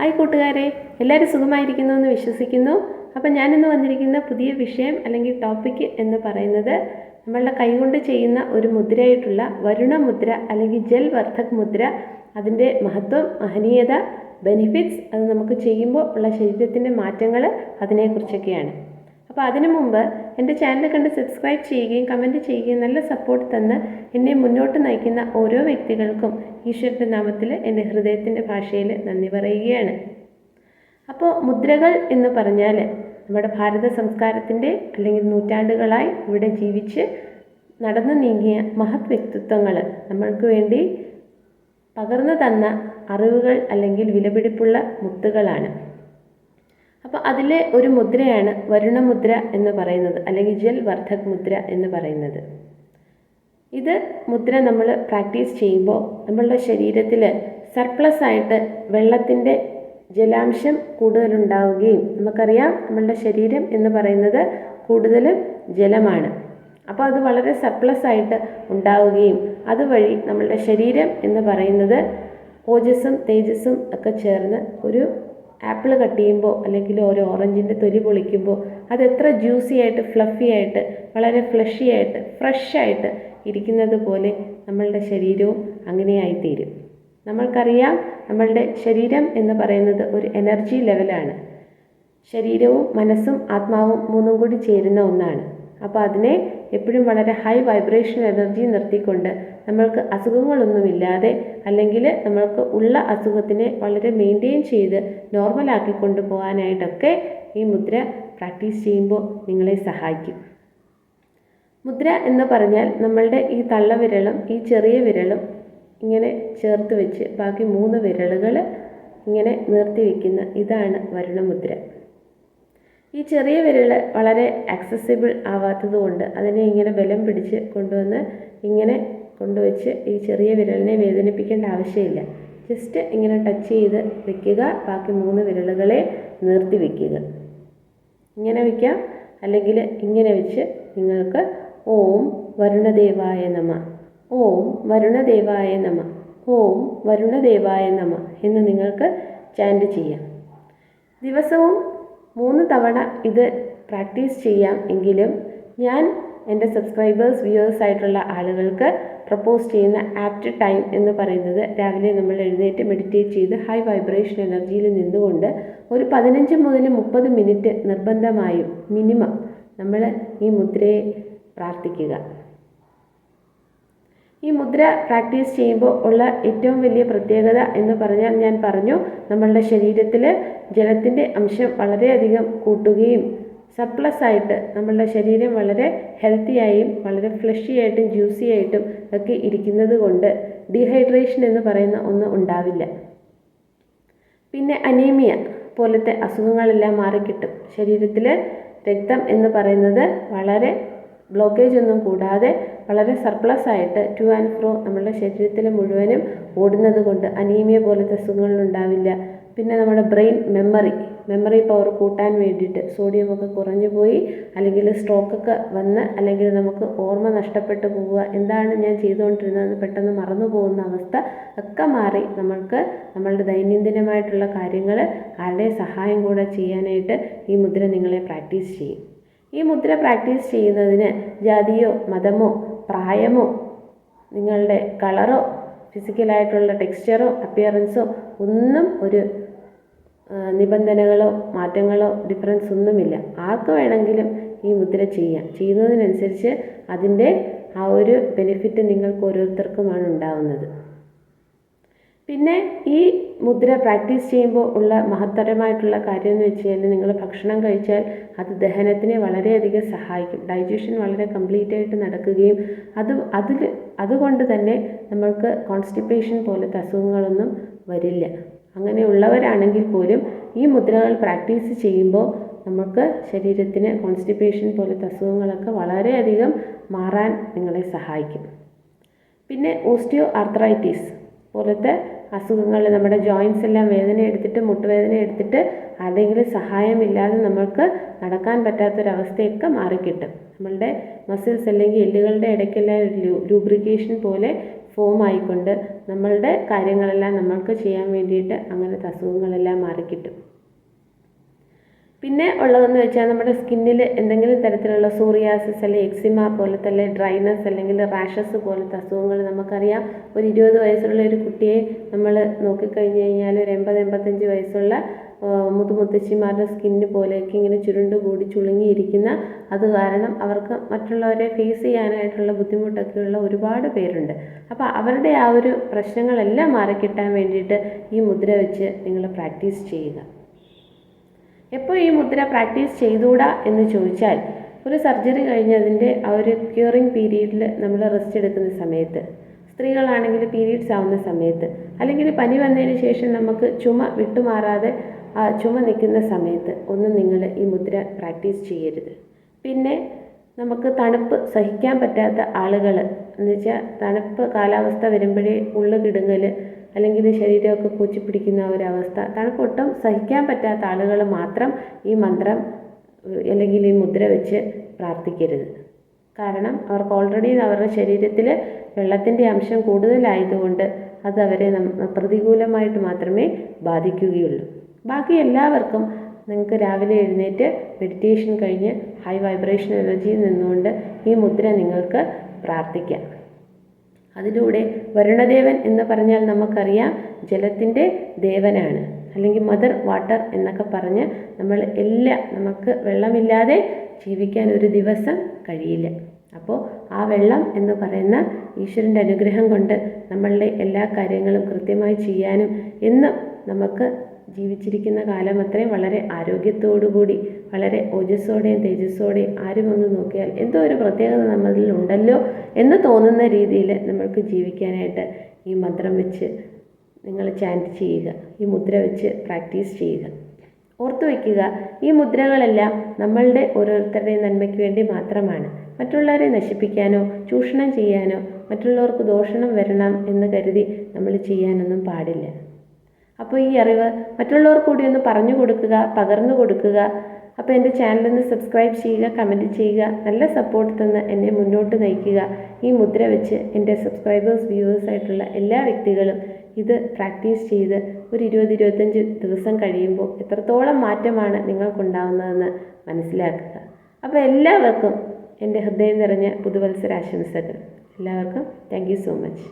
Hi കൂട്ടുകാരെ എല്ലാവരും സുഖമായിരിക്കുന്നു എന്ന് വിശ്വസിക്കുന്നു. അപ്പം ഞാനിന്ന് വന്നിരിക്കുന്ന പുതിയ വിഷയം അല്ലെങ്കിൽ ടോപ്പിക് എന്ന് പറയുന്നത് നമ്മളുടെ കൈകൊണ്ട് ചെയ്യുന്ന ഒരു മുദ്രയായിട്ടുള്ള വരുണ മുദ്ര അല്ലെങ്കിൽ ജൽ വർദ്ധക് മുദ്ര. അതിന്റെ മഹത്വം മഹനീയത ബെനിഫിറ്റ്സ് അത് നമുക്ക് ചെയ്യുമ്പോൾ ഉള്ള ശരീരത്തിന്റെ മാറ്റങ്ങൾ അതിനെക്കുറിച്ചൊക്കെയാണ്. അപ്പോൾ അതിനു മുമ്പ് എന്റെ ചാനൽ കണ്ട് സബ്സ്ക്രൈബ് ചെയ്യുകയും കമന്റ് ചെയ്യുകയും നല്ല സപ്പോർട്ട് തന്ന് എന്നെ മുന്നോട്ട് നയിക്കുന്ന ഓരോ വ്യക്തികൾക്കും ഈശ്വരന്റെ നാമത്തിൽ എന്റെ ഹൃദയത്തിന്റെ ഭാഷയിൽ നന്ദി പറയുകയാണ്. അപ്പോൾ മുദ്രകൾ എന്ന് പറഞ്ഞാൽ നമ്മുടെ ഭാരത സംസ്കാരത്തിന്റെ അല്ലെങ്കിൽ നൂറ്റാണ്ടുകളായി ഇവിടെ ജീവിച്ച് നടന്നു നീങ്ങിയ മഹത് വ്യക്തിത്വങ്ങൾ നമ്മൾക്ക് വേണ്ടി പകർന്നു തന്ന അറിവുകൾ അല്ലെങ്കിൽ വിലപിടിപ്പുള്ള മുത്തുകളാണ്. അപ്പോൾ അതിലെ ഒരു മുദ്രയാണ് വരുണമുദ്ര എന്ന് പറയുന്നത് അല്ലെങ്കിൽ ജൽ വർദ്ധക് മുദ്ര എന്ന് പറയുന്നത്. ഇത് മുദ്ര നമ്മൾ പ്രാക്ടീസ് ചെയ്യുമ്പോൾ നമ്മളുടെ ശരീരത്തിൽ സർപ്ലസ് ആയിട്ട് വെള്ളത്തിന്റെ ജലാംശം കൂടുതലുണ്ടാവുകയും നമുക്കറിയാം നമ്മളുടെ ശരീരം എന്ന് പറയുന്നത് കൂടുതലും ജലമാണ്. അപ്പോൾ അത് വളരെ സർപ്ലസ് ആയിട്ട് ഉണ്ടാവുകയും അതുവഴി നമ്മളുടെ ശരീരം എന്ന് പറയുന്നത് ഓജസ്സും തേജസ്സും ഒക്കെ ചേർന്ന് ഒരു ആപ്പിൾ കട്ട് ചെയ്യുമ്പോൾ അല്ലെങ്കിൽ ഒരു ഓറഞ്ചിന്റെ തൊലി പൊളിക്കുമ്പോൾ അത് എത്ര ജ്യൂസി ആയിട്ട് ഫ്ലഫി ആയിട്ട് വളരെ ഫ്ലഷി ആയിട്ട് ഫ്രഷ് ആയിട്ട് ഇരിക്കുന്നത് പോലെ നമ്മളുടെ ശരീരവും അങ്ങനെയായിത്തീരും നമ്മൾക്കറിയാം നമ്മളുടെ ശരീരം എന്ന് പറയുന്നത് ഒരു എനർജി ലെവലാണ് ശരീരവും മനസ്സും ആത്മാവും മൂന്നും കൂടി ചേരുന്ന ഒന്നാണ്. അപ്പോൾ അതിനെ എപ്പോഴും വളരെ ഹൈ വൈബ്രേഷൻ എനർജി നിർത്തിക്കൊണ്ട് നമ്മൾക്ക് അസുഖങ്ങളൊന്നുമില്ലാതെ അല്ലെങ്കിൽ നമ്മൾക്ക് ഉള്ള അസുഖത്തിനെ വളരെ മെയിന്റെയിൻ ചെയ്ത് നോർമലാക്കി കൊണ്ടുപോകാനായിട്ടൊക്കെ ഈ മുദ്ര പ്രാക്ടീസ് ചെയ്യുമ്പോൾ നിങ്ങളെ സഹായിക്കും. മുദ്ര എന്ന് പറഞ്ഞാൽ നമ്മളുടെ ഈ തള്ളവിരലും ഈ ചെറിയ വിരലും ഇങ്ങനെ ചേർത്ത് വെച്ച് ബാക്കി മൂന്ന് വിരലുകൾ ഇങ്ങനെ നിർത്തി വയ്ക്കുന്ന ഇതാണ് വരുണമുദ്ര ഈ ചെറിയ വിരൽ വളരെ ആക്സസിബിൾ ആവാത്തത് കൊണ്ട് അതിനെ ഇങ്ങനെ ബലം പിടിച്ച് കൊണ്ടുവന്ന് ഇങ്ങനെ കൊണ്ടുവച്ച് ഈ ചെറിയ വിരലിനെ വേദനിപ്പിക്കേണ്ട ആവശ്യമില്ല. ജസ്റ്റ് ഇങ്ങനെ ടച്ച് ചെയ്ത് വെക്കുക. ബാക്കി മൂന്ന് വിരലുകളെ നിർത്തി വെക്കുക. ഇങ്ങനെ വയ്ക്കാം അല്ലെങ്കിൽ ഇങ്ങനെ വെച്ച് നിങ്ങൾക്ക് ഓം വരുണദേവായ നമ ഓം വരുണദേവായ നമ ഓം വരുണദേവായ നമ എന്ന് നിങ്ങൾക്ക് ചാൻഡ് ചെയ്യാം. ദിവസവും മൂന്ന് തവണ ഇത് പ്രാക്ടീസ് ചെയ്യാം എങ്കിലും ഞാൻ എന്റെ സബ്സ്ക്രൈബേഴ്സ് വ്യൂവേഴ്സ് ആയിട്ടുള്ള ആളുകൾക്ക് പ്രപ്പോസ് ചെയ്യുന്ന ആപ്റ്റ് ടൈം എന്ന് പറയുന്നത് രാവിലെ നമ്മൾ എഴുന്നേറ്റ് മെഡിറ്റേറ്റ് ചെയ്ത് ഹൈ വൈബ്രേഷൻ എനർജിയിൽ നിന്നുകൊണ്ട് ഒരു പതിനഞ്ച് മുതൽ മുപ്പത് മിനിറ്റ് നിർബന്ധമായും മിനിമം നമ്മൾ ഈ മുദ്രയെ പ്രാർത്ഥിക്കുക. ഈ മുദ്ര പ്രാക്ടീസ് ചെയ്യുമ്പോൾ ഉള്ള ഏറ്റവും വലിയ പ്രത്യേകത എന്ന് പറഞ്ഞാൽ ഞാൻ പറഞ്ഞു നമ്മളുടെ ശരീരത്തിൽ ജലത്തിന്റെ അംശം വളരെയധികം കൂട്ടുകയും സർപ്ലസ് ആയിട്ട് നമ്മളുടെ ശരീരം വളരെ ഹെൽത്തിയായും വളരെ ഫ്ലഷി ആയിട്ടും ജ്യൂസി ആയിട്ടും ഒക്കെ ഇരിക്കുന്നത് കൊണ്ട് ഡീഹൈഡ്രേഷൻ എന്ന് പറയുന്ന ഒന്ന് ഉണ്ടാവില്ല. പിന്നെ അനീമിയ പോലത്തെ അസുഖങ്ങളെല്ലാം മാറിക്കിട്ടും. ശരീരത്തിൽ രക്തം എന്ന് പറയുന്നത് വളരെ ബ്ലോക്കേജ് ഒന്നും കൂടാതെ വളരെ സർപ്ലസ് ആയിട്ട് ടു ആൻഡ് ഫ്രോ നമ്മളുടെ ശരീരത്തിൽ മുഴുവനും ഓടുന്നത് കൊണ്ട് അനീമിയ പോലത്തെ അസുഖങ്ങളുണ്ടാവില്ല പിന്നെ നമ്മുടെ ബ്രെയിൻ മെമ്മറി മെമ്മറി പവർ കൂട്ടാൻ വേണ്ടിയിട്ട് സോഡിയമൊക്കെ കുറഞ്ഞു പോയി അല്ലെങ്കിൽ സ്ട്രോക്കൊക്കെ വന്ന് അല്ലെങ്കിൽ നമുക്ക് ഓർമ്മ നഷ്ടപ്പെട്ടു പോവുക. എന്താണ് ഞാൻ ചെയ്തുകൊണ്ടിരുന്നതെന്ന് പെട്ടെന്ന് മറന്നു പോകുന്ന അവസ്ഥ ഒക്കെ മാറി നമ്മൾക്ക് നമ്മളുടെ ദൈനംദിനമായിട്ടുള്ള കാര്യങ്ങൾ ആരുടെ സഹായം കൂടെ ചെയ്യാനായിട്ട് ഈ മുദ്ര നിങ്ങളെ പ്രാക്ടീസ് ചെയ്യും. ഈ മുദ്ര പ്രാക്ടീസ് ചെയ്യുന്നതിന് ജാതിയോ മതമോ പ്രായമോ നിങ്ങളുടെ കളറോ ഫിസിക്കലായിട്ടുള്ള ടെക്സ്ചറോ അപ്പിയറൻസോ ഒന്നും ഒരു നിബന്ധനകളോ മാറ്റങ്ങളോ ഡിഫറൻസ് ഒന്നുമില്ല. ആർക്ക് വേണമെങ്കിലും ഈ മുദ്ര ചെയ്യാം. ചെയ്യുന്നതിനനുസരിച്ച് അതിന്റെ ആ ഒരു ബെനിഫിറ്റ് നിങ്ങൾക്ക് ഓരോരുത്തർക്കുമാണ് ഉണ്ടാവുന്നത്. പിന്നെ ഈ മുദ്ര പ്രാക്ടീസ് ചെയ്യുമ്പോൾ ഉള്ള മഹത്തരമായിട്ടുള്ള കാര്യം എന്ന് വെച്ച് കഴിഞ്ഞാൽ നിങ്ങൾ ഭക്ഷണം കഴിച്ചാൽ അത് ദഹനത്തിനെ വളരെയധികം സഹായിക്കും. ഡൈജഷൻ വളരെ കംപ്ലീറ്റ് ആയിട്ട് നടക്കുകയും അത് അതിൽ അതുകൊണ്ട് തന്നെ നമ്മൾക്ക് കോൺസ്റ്റിപ്പേഷൻ പോലത്തെ അസുഖങ്ങളൊന്നും വരില്ല. അങ്ങനെയുള്ളവരാണെങ്കിൽ പോലും ഈ മുദ്രകൾ പ്രാക്ടീസ് ചെയ്യുമ്പോൾ നമുക്ക് ശരീരത്തിന് കോൺസ്റ്റിപ്പേഷൻ പോലത്തെ അസുഖങ്ങളൊക്കെ വളരെയധികം മാറാൻ നിങ്ങളെ സഹായിക്കും. പിന്നെ ഓസ്റ്റിയോ ആർത്രൈറ്റീസ് പോലത്തെ അസുഖങ്ങൾ നമ്മുടെ ജോയിൻസ് എല്ലാം വേദന എടുത്തിട്ട് മുട്ടുവേദന എടുത്തിട്ട് ആരുടെയെങ്കിലും സഹായമില്ലാതെ നമ്മൾക്ക് നടക്കാൻ പറ്റാത്തൊരവസ്ഥയൊക്കെ മാറിക്കിട്ടും. നമ്മളുടെ മസിൽസ് അല്ലെങ്കിൽ എല്ലുകളുടെ ഇടയ്ക്കെല്ലാം ലൂബ്രിക്കേഷൻ പോലെ ഫോം ആയിക്കൊണ്ട് നമ്മളുടെ കാര്യങ്ങളെല്ലാം നമ്മൾക്ക് ചെയ്യാൻ വേണ്ടിയിട്ട് അങ്ങനത്തെ അസുഖങ്ങളെല്ലാം മാറിക്കിട്ടും. പിന്നെ ഉള്ളതെന്ന് വെച്ചാൽ നമ്മുടെ സ്കിന്നിൽ എന്തെങ്കിലും തരത്തിലുള്ള സൂറിയാസിസ് അല്ലെങ്കിൽ എക്സിമ പോലത്തെ അല്ലെങ്കിൽ ഡ്രൈനസ് അല്ലെങ്കിൽ റാഷസ് പോലത്തെ അസുഖങ്ങൾ നമുക്കറിയാം. ഒരു ഇരുപത് വയസ്സുള്ള ഒരു കുട്ടിയെ നമ്മൾ നോക്കിക്കഴിഞ്ഞ് കഴിഞ്ഞാൽ ഒരു എൺപത് എൺപത്തഞ്ച് വയസ്സുള്ള മുതുമുത്തശ്ശിമാരുടെ സ്കിന്ന് പോലെയൊക്കെ ഇങ്ങനെ ചുരുണ്ട് കൂടി ചുളുങ്ങിയിരിക്കുന്ന അത് കാരണം അവർക്ക് മറ്റുള്ളവരെ ഫേസ് ചെയ്യാനായിട്ടുള്ള ബുദ്ധിമുട്ടൊക്കെയുള്ള ഒരുപാട് പേരുണ്ട്. അപ്പോൾ അവരുടെ ആ ഒരു പ്രശ്നങ്ങളെല്ലാം മാറിക്കിട്ടാൻ വേണ്ടിയിട്ട് ഈ മുദ്ര വെച്ച് നിങ്ങൾ പ്രാക്ടീസ് ചെയ്യുക. എപ്പോൾ ഈ മുദ്ര പ്രാക്ടീസ് ചെയ്തുകൂടാ എന്ന് ചോദിച്ചാൽ ഒരു സർജറി കഴിഞ്ഞതിന്റെ ആ ഒരു ക്യൂറിങ് പീരീഡിൽ നമ്മൾ റെസ്റ്റ് എടുക്കുന്ന സമയത്ത് സ്ത്രീകളാണെങ്കിൽ പീരീഡ്സ് ആവുന്ന സമയത്ത് അല്ലെങ്കിൽ പനി വന്നതിന് ശേഷം നമുക്ക് ചുമ വിട്ടുമാറാതെ ചുമ നിൽക്കുന്ന സമയത്ത് ഒന്നും നിങ്ങൾ ഈ മുദ്ര പ്രാക്ടീസ് ചെയ്യരുത്. പിന്നെ നമുക്ക് തണുപ്പ് സഹിക്കാൻ പറ്റാത്ത ആളുകൾ എന്ന് വെച്ചാൽ തണുപ്പ് കാലാവസ്ഥ വരുമ്പോഴേ ഉള്ളു കിടുങ്ങൽ അല്ലെങ്കിൽ ശരീരമൊക്കെ കൂച്ചി പിടിക്കുന്ന ഒരവസ്ഥ തണുപ്പൊട്ടും സഹിക്കാൻ പറ്റാത്ത ആളുകൾ മാത്രം ഈ മന്ത്രം അല്ലെങ്കിൽ ഈ മുദ്ര വെച്ച് പ്രാർത്ഥിക്കരുത്. കാരണം അവർക്ക് ഓൾറെഡി അവരുടെ ശരീരത്തിൽ വെള്ളത്തിന്റെ അംശം കൂടുതലായതുകൊണ്ട് അത് അവരെ പ്രതികൂലമായിട്ട് മാത്രമേ ബാധിക്കുകയുള്ളൂ. ബാക്കി എല്ലാവർക്കും നിങ്ങൾക്ക് രാവിലെ എഴുന്നേറ്റ് മെഡിറ്റേഷൻ കഴിഞ്ഞ് ഹൈ വൈബ്രേഷൻ എനർജിയിൽ നിന്നുകൊണ്ട് ഈ മുദ്ര നിങ്ങൾക്ക് പ്രാർത്ഥിക്കാം. അതിലൂടെ വരുണദേവൻ എന്ന് പറഞ്ഞാൽ നമുക്കറിയാം ജലത്തിന്റെ ദേവനാണ്. അല്ലെങ്കിൽ മദർ വാട്ടർ എന്നൊക്കെ പറഞ്ഞ് നമ്മൾ എല്ലാ നമുക്ക് വെള്ളമില്ലാതെ ജീവിക്കാൻ ഒരു ദിവസം കഴിയില്ല. അപ്പോൾ ആ വെള്ളം എന്ന് പറയുന്ന ഈശ്വരന്റെ അനുഗ്രഹം കൊണ്ട് നമ്മളുടെ എല്ലാ കാര്യങ്ങളും കൃത്യമായി ചെയ്യാനും എന്നും നമുക്ക് ജീവിച്ചിരിക്കുന്ന കാലം അത്രയും വളരെ ആരോഗ്യത്തോടുകൂടി വളരെ ഓജസ്സോടെയും തേജസ്സോടെയും ആരും ഒന്ന് നോക്കിയാൽ എന്തോ ഒരു പ്രത്യേകത നമ്മളിൽ ഉണ്ടല്ലോ എന്ന് തോന്നുന്ന രീതിയിൽ നമ്മൾക്ക് ജീവിക്കാനായിട്ട് ഈ മന്ത്രം വെച്ച് നിങ്ങൾ ചാന്റ് ചെയ്യുക ഈ മുദ്ര വെച്ച് പ്രാക്ടീസ് ചെയ്യുക. ഓർത്തു വയ്ക്കുക ഈ മുദ്രകളെല്ലാം നമ്മളുടെ ഓരോരുത്തരുടെയും നന്മയ്ക്ക് വേണ്ടി മാത്രമാണ്. മറ്റുള്ളവരെ നശിപ്പിക്കാനോ ചൂഷണം ചെയ്യാനോ മറ്റുള്ളവർക്ക് ദോഷണം വരണം എന്ന് കരുതി നമ്മൾ ചെയ്യാനൊന്നും പാടില്ല. അപ്പോൾ ഈ അറിവ് മറ്റുള്ളവർ കൂടി ഒന്ന് പറഞ്ഞു കൊടുക്കുക പകർന്നു കൊടുക്കുക. അപ്പോൾ എന്റെ ചാനലൊന്ന് സബ്സ്ക്രൈബ് ചെയ്യുക കമന്റ് ചെയ്യുക. നല്ല സപ്പോർട്ട് തന്ന് എന്നെ മുന്നോട്ട് നയിക്കുക. ഈ മുദ്ര വെച്ച് എന്റെ സബ്സ്ക്രൈബേഴ്സ് വ്യൂവേഴ്സ് ആയിട്ടുള്ള എല്ലാ വ്യക്തികളും ഇത് പ്രാക്ടീസ് ചെയ്ത് ഒരു ഇരുപത് ഇരുപത്തഞ്ച് ദിവസം കഴിയുമ്പോൾ എത്രത്തോളം മാറ്റമാണ് നിങ്ങൾക്കുണ്ടാവുന്നതെന്ന് മനസ്സിലാക്കുക. അപ്പോൾ എല്ലാവർക്കും എന്റെ ഹൃദയം നിറഞ്ഞ പുതുവത്സരാശംസകൾ. എല്ലാവർക്കും താങ്ക് യു സോ മച്ച്